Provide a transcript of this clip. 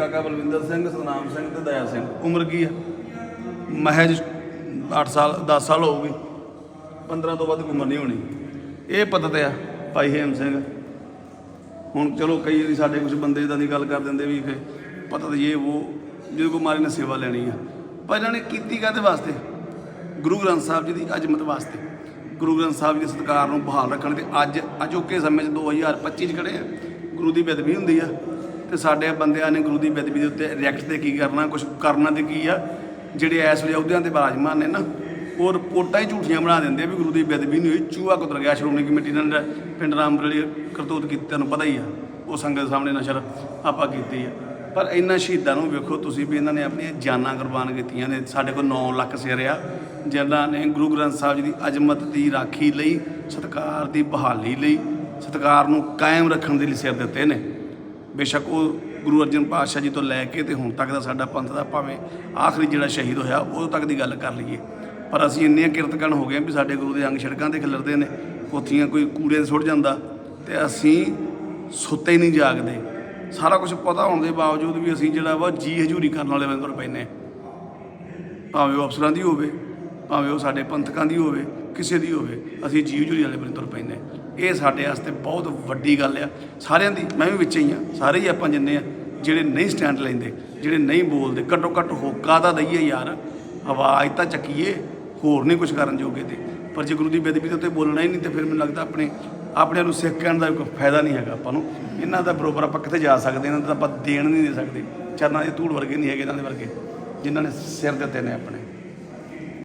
ਕਾਕਾ ਬਲਵਿੰਦਰ ਸਿੰਘ, ਸਤਨਾਮ ਸਿੰਘ ਤੇ ਦਇਆ ਸਿੰਘ। ਉਮਰ ਕੀ ਆ? ਮਹਿਜ 8 ਸਾਲ 10 ਸਾਲ ਹੋਊਗੀ। 15 ਤੋਂ ਵੱਧ ਉਮਰ ਨਹੀਂ ਹੋਣੀ। ਇਹ ਪਤਾ ਤੇ ਆ, ਭਾਈ ਹੇਮ ਸਿੰਘ। ਹੁਣ ਚਲੋ ਕਈ ਵਾਰੀ ਸਾਡੇ ਕੁਝ ਬੰਦੇ ਇਦਾਂ ਦੀ ਗੱਲ ਕਰ ਦਿੰਦੇ ਵੀ ਕਿ ਪਤਾ ਤੇ ਇਹ ਉਹ ਜਿਹਦੇ ਕੋ ਮਾਰੀ ਨੇ ਸੇਵਾ ਲੈਣੀ ਆ। ਪਰ ਇਹਨਾਂ ਨੇ ਕੀਤੀ ਕਾਹਦੇ ਵਾਸਤੇ? ਗੁਰੂ ਗ੍ਰੰਥ ਸਾਹਿਬ ਜੀ ਦੀ ਅਜਮਤ ਵਾਸਤੇ। ਗੁਰੂ ਗ੍ਰੰਥ ਸਾਹਿਬ ਜੀ ਦੇ ਸਤਿਕਾਰ ਨੂੰ ਬਹਾਲ ਰੱਖਣ ਤੇ ਅੱਜ ਅਜੋਕੇ ਸਮੇਂ 'ਚ 2025 'ਚ ਖੜੇ ਆ। ਗੁਰੂ ਦੀ ਬੇਦਬੀ ਹੁੰਦੀ ਆ। ਤੇ ਸਾਡੇ ਬੰਦਿਆਂ ਨੇ ਗੁਰੂ ਦੀ ਬੇਦਬੀ ਦੇ ਉੱਤੇ ਰਿਐਕਟ ਤੇ ਕੀ ਕਰਨਾ ਕੁਝ ਕਰਨਾ ਤੇ ਕੀ ਆ? ਜਿਹੜੇ ਐਸ ਵੇਲੇ ਅਹੁਦਿਆਂ ਤੇ ਬਿਰਾਜਮਾਨ ਨੇ ਨਾ, ਉਹ ਰਿਪੋਰਟਾਂ ਹੀ ਝੂਠੀਆਂ ਬਣਾ ਦਿੰਦੇ ਆ ਵੀ ਗੁਰੂ ਦੀ ਬੇਦਬੀ ਨਹੀਂ ਹੋਈ। ਚੂਹਾ ਕੁਤਰ ਗਿਆ, ਸ਼੍ਰੋਮਣੀ ਕਮੇਟੀ ਨੇ ਪਿੰਡ ਰਾਮਪੁਰੇ ਕਰਤੂਤ ਕੀਤੀ ਤੁਹਾਨੂੰ ਪਤਾ ਹੀ ਆ। ਉਹ ਸੰਗਤ ਸਾਹਮਣੇ ਨਸ਼ਰ ਆਪਾਂ ਕੀਤੀ ਆ। ਪਰ ਇਹਨਾਂ ਸ਼ਹੀਦਾਂ ਨੂੰ ਵੇਖੋ, ਤੁਸੀਂ ਵੀ ਇਹਨਾਂ ਨੇ ਆਪਣੀਆਂ ਜਾਨਾਂ ਕੁਰਬਾਨ ਕੀਤੀਆਂ ਨੇ। ਸਾਡੇ ਕੋਲ 9 ਲੱਖ ਸਿਰ ਆ, ਜਿਨ੍ਹਾਂ ਨੇ ਗੁਰੂ ਗ੍ਰੰਥ ਸਾਹਿਬ ਜੀ ਦੀ ਅਜ਼ਮਤ ਦੀ ਰਾਖੀ ਲਈ, ਸਤਕਾਰ ਦੀ ਬਹਾਲੀ ਲਈ, ਸਤਕਾਰ ਨੂੰ ਕਾਇਮ ਰੱਖਣ ਦੇ ਲਈ ਸਿਰ ਦਿੱਤੇ ਨੇ। ਬੇਸ਼ੱਕ ਉਹ ਗੁਰੂ ਅਰਜਨ ਪਾਤਸ਼ਾਹ ਜੀ ਤੋਂ ਲੈ ਕੇ ਤੇ ਹੁਣ ਤੱਕ ਦਾ ਸਾਡਾ ਪੰਥ ਦਾ ਭਾਵੇਂ ਆਖਰੀ ਜਿਹੜਾ ਸ਼ਹੀਦ ਹੋਇਆ ਉਦੋਂ ਤੱਕ ਦੀ ਗੱਲ ਕਰ ਲਈਏ। ਪਰ ਅਸੀਂ ਇੰਨੇ ਕਿਰਤਕਣ ਹੋ ਗਏ ਵੀ ਸਾਡੇ ਗੁਰੂ ਦੇ ਅੰਗ ਸੜਕਾਂ ਤੇ ਖਿਲਰਦੇ ਨੇ ਪੋਥੀਆਂ ਕੋਈ ਕੂੜੇ 'ਤੇ ਸੁੱਟ ਜਾਂਦਾ ਤੇ ਅਸੀਂ ਸੁੱਤੇ ਨਹੀਂ ਜਾਗਦੇ। ਸਾਰਾ ਕੁਝ ਪਤਾ ਹੋਣ ਦੇ ਬਾਵਜੂਦ ਵੀ ਅਸੀਂ ਜਿਹੜਾ ਵਾ ਜੀ ਹਜੂਰੀ ਕਰਨ ਵਾਲੇ ਬੰਦੇ ਬੰਦਰ ਪੈਨੇ ਭਾਵੇਂ ਉਹ ਅਫਸਰਾਂ ਦੀ ਹੋਵੇ, ਭਾਵੇਂ ਉਹ ਸਾਡੇ ਪੰਥਕਾਂ ਦੀ ਹੋਵੇ ਕਿਸੇ ਦੀ ਹੋਵੇ, ਅਸੀਂ ਜੀ ਹਜੂਰੀ ਵਾਲੇ ਬੰਦੇ ਤੁਰ ਪੈਨੇ ਇਹ ਸਾਡੇ ਵਾਸਤੇ ਬਹੁਤ ਵੱਡੀ ਗੱਲ ਆ। ਸਾਰਿਆਂ ਦੀ, ਮੈਂ ਵੀ ਵਿੱਚ ਹੀ ਆ, ਸਾਰੇ ਹੀ ਆਪਾਂ ਜਿੰਨੇ ਆ, ਜਿਹੜੇ ਨਹੀਂ ਸਟੈਂਡ ਲੈਂਦੇ, ਜਿਹੜੇ ਨਹੀਂ ਬੋਲਦੇ, ਘੱਟੋ ਘੱਟ ਹੋਕਾ ਤਾਂ ਦਈਏ ਯਾਰ? ਆਵਾਜ਼ ਤਾਂ ਚੱਕੀਏ, ਹੋਰ ਨਹੀਂ ਕੁਝ ਕਰਨ ਜੋਗੇ ਤੇ। ਪਰ ਜੇ ਗੁਰੂ ਦੀ ਬੇਦਬੀ ਦੇ ਉੱਤੇ ਬੋਲਣਾ ਹੀ ਨਹੀਂ, ਤੇ ਫਿਰ ਮੈਨੂੰ ਲੱਗਦਾ ਆਪਣੇ ਆਪਣੇ ਨੂੰ ਸਿੱਖ ਕਹਿਣ ਦਾ ਕੋਈ ਫਾਇਦਾ ਨਹੀਂ ਹੈਗਾ ਆਪਾਂ ਨੂੰ। ਇਹਨਾਂ ਦਾ ਬਰੋਬਰ ਆਪਾਂ ਕਿੱਥੇ ਜਾ ਸਕਦੇ, ਇਹਨਾਂ ਦਾ ਆਪਾਂ ਦੇਣ ਨਹੀਂ ਦੇ ਸਕਦੇ। ਚਰਨਾਂ ਦੇ ਧੂੜ ਵਰਗੇ ਨਹੀਂ ਹੈਗੇ, ਇਹਨਾਂ ਦੇ ਵਰਗੇ, ਜਿਨ੍ਹਾਂ ਨੇ ਸਿਰ ਦਿੱਤੇ ਨੇ ਆਪਣੇ।